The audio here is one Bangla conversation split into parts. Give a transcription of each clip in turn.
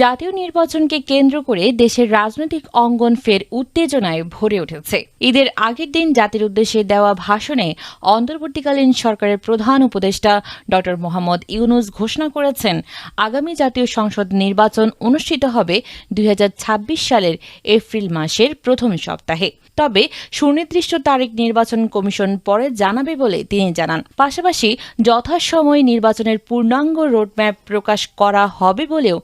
জাতীয় নির্বাচনকে কেন্দ্র করে দেশের রাজনৈতিক অঙ্গন ফের উত্তেজনায় ভরে উঠেছে। ঈদের আগের দিন জাতির উদ্দেশ্যে দেওয়া ভাষণে অন্তর্বর্তীকালীন সরকারের প্রধান উপদেষ্টা ড মোহাম্মদ ইউনুস ঘোষণা করেছেন, আগামী জাতীয় সংসদ নির্বাচন অনুষ্ঠিত হবে দুই হাজার ছাব্বিশ সালের এপ্রিল মাসের প্রথম সপ্তাহে। তবে সুনির্দিষ্ট তারিখ নির্বাচন কমিশন পরে জানাবে বলে তিনি জানান। পাশাপাশি যথাসময়ে নির্বাচনের পূর্ণাঙ্গ রোডম্যাপ প্রকাশ করা হবে বলেও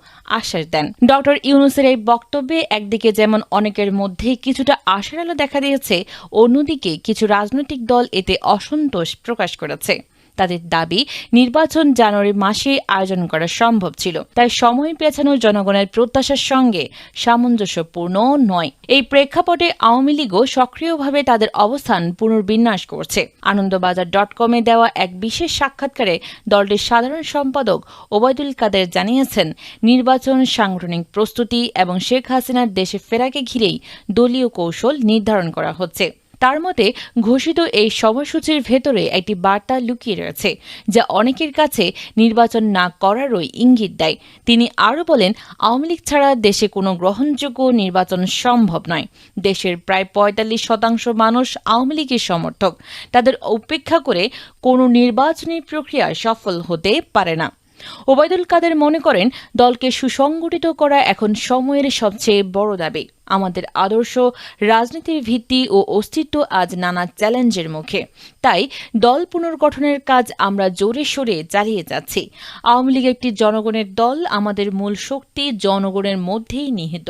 আশ্বাস দেন। ডক্টর ইউনুসের এই বক্তব্যে একদিকে যেমন অনেকের মধ্যে কিছুটা আশার আলো দেখা দিয়েছে, অন্যদিকে কিছু রাজনৈতিক দল এতে অসন্তোষ প্রকাশ করেছে। তাদের দাবি, নির্বাচন জানুয়ারি মাসে আয়োজন করা সম্ভব ছিল। তাই সময় পেছানো জনগণের প্রত্যাশার সঙ্গে সামঞ্জস্যপূর্ণ নয়। এই প্রেক্ষাপটে আওয়ামী লীগও সক্রিয়ভাবে তাদের অবস্থান পুনর্বিন্যাস করছে। আনন্দবাজার ডট কমে দেওয়া এক বিশেষ সাক্ষাৎকারে দলটির সাধারণ সম্পাদক ওবায়দুল কাদের জানিয়েছেন, নির্বাচন সাংগঠনিক প্রস্তুতি এবং শেখ হাসিনার দেশে ফেরাকে ঘিরেই দলীয় কৌশল নির্ধারণ করা হচ্ছে। তার মতে ঘোষিত এই সময়সূচির ভেতরে একটি বার্তা লুকিয়ে রয়েছে, যা অনেকের কাছে নির্বাচন না করারই ইঙ্গিত দেয়। তিনি আরও বলেন, আওয়ামী লীগ ছাড়া দেশে কোনো গ্রহণযোগ্য নির্বাচন সম্ভব নয়। দেশের প্রায় পঁয়তাল্লিশ শতাংশ মানুষ আওয়ামী লীগের সমর্থক। তাদের উপেক্ষা করে কোনো নির্বাচনী প্রক্রিয়া সফল হতে পারে না। ওবায়দুল কাদের মনে করেন, দলকে সুসংগঠিত করা এখন সময়ের সবচেয়ে বড় দাবি। আমাদের আদর্শ, রাজনীতির ভিত্তি ও অস্তিত্ব আজ নানা চ্যালেঞ্জের মুখে। তাই দল পুনর্গঠনের কাজ আমরা জোরে সোরে চালিয়ে যাচ্ছি। আওয়ামী লীগ একটি জনগণের দল, আমাদের মূল শক্তি জনগণের মধ্যেই নিহিত।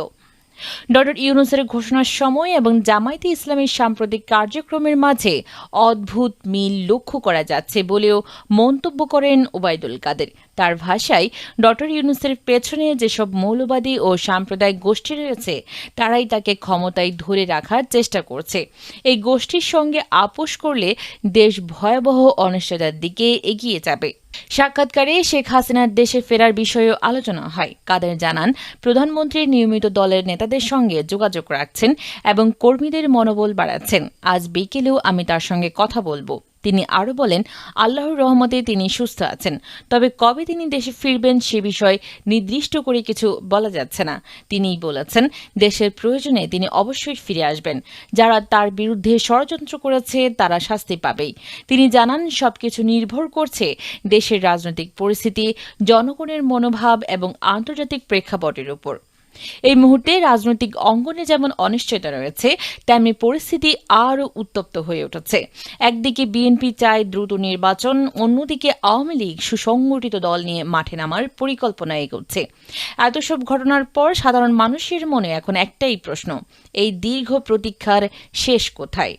ডক্টর ইউনুসের ঘোষণার সময় এবং জামায়াতে ইসলামের সাম্প্রতিক কার্যক্রমের মাঝে অদ্ভুত মিল লক্ষ্য করা যাচ্ছে বলেও মন্তব্য করেন ওবায়দুল কাদের। তার ভাষায়, ডক্টর ইউনুসের পেছনে যেসব মৌলবাদী ও সাম্প্রদায়িক গোষ্ঠী রয়েছে, তারাই তাকে ক্ষমতায় ধরে রাখার চেষ্টা করছে। এই গোষ্ঠীর সঙ্গে আপোষ করলে দেশ ভয়াবহ অনিশ্চয়তার দিকে এগিয়ে যাবে। সাক্ষাৎকারে শেখ হাসিনার দেশে ফেরার বিষয়েও আলোচনা হয়। কাদের জানান প্রধানমন্ত্রী নিয়মিত দলের নেতাদের সঙ্গে যোগাযোগ রাখছেন এবং কর্মীদের মনোবল বাড়াচ্ছেন। আজ বিকেলেও আমি তার সঙ্গে কথা বলব। তিনি আরও বলেন, আল্লাহর রহমতে তিনি সুস্থ আছেন। তবে কবে তিনি দেশে ফিরবেন সে বিষয়ে নির্দিষ্ট করে কিছু বলা যাচ্ছে না। তিনি বলেছেন, দেশের প্রয়োজনে তিনি অবশ্যই ফিরে আসবেন। যারা তার বিরুদ্ধে ষড়যন্ত্র করেছে, তারা শাস্তি পাবেই। তিনি জানান, সবকিছু নির্ভর করছে দেশের রাজনৈতিক পরিস্থিতি, জনগণের মনোভাব এবং আন্তর্জাতিক প্রেক্ষাপটের উপর। এই মুহূর্তে রাজনৈতিক অঙ্গনে যেমন অনিশ্চয়তা রয়েছে, তেমনি পরিস্থিতি আরও উত্তপ্ত হয়ে উঠেছে। একদিকে বিএনপি চায় দ্রুত নির্বাচন, অন্যদিকে আওয়ামী লীগ সুসংগঠিত দল নিয়ে মাঠে নামার পরিকল্পনা এগোচ্ছে। এত সব ঘটনার পর সাধারণ মানুষের মনে এখন একটাই প্রশ্ন, এই দীর্ঘ প্রতীক্ষার শেষ কোথায়?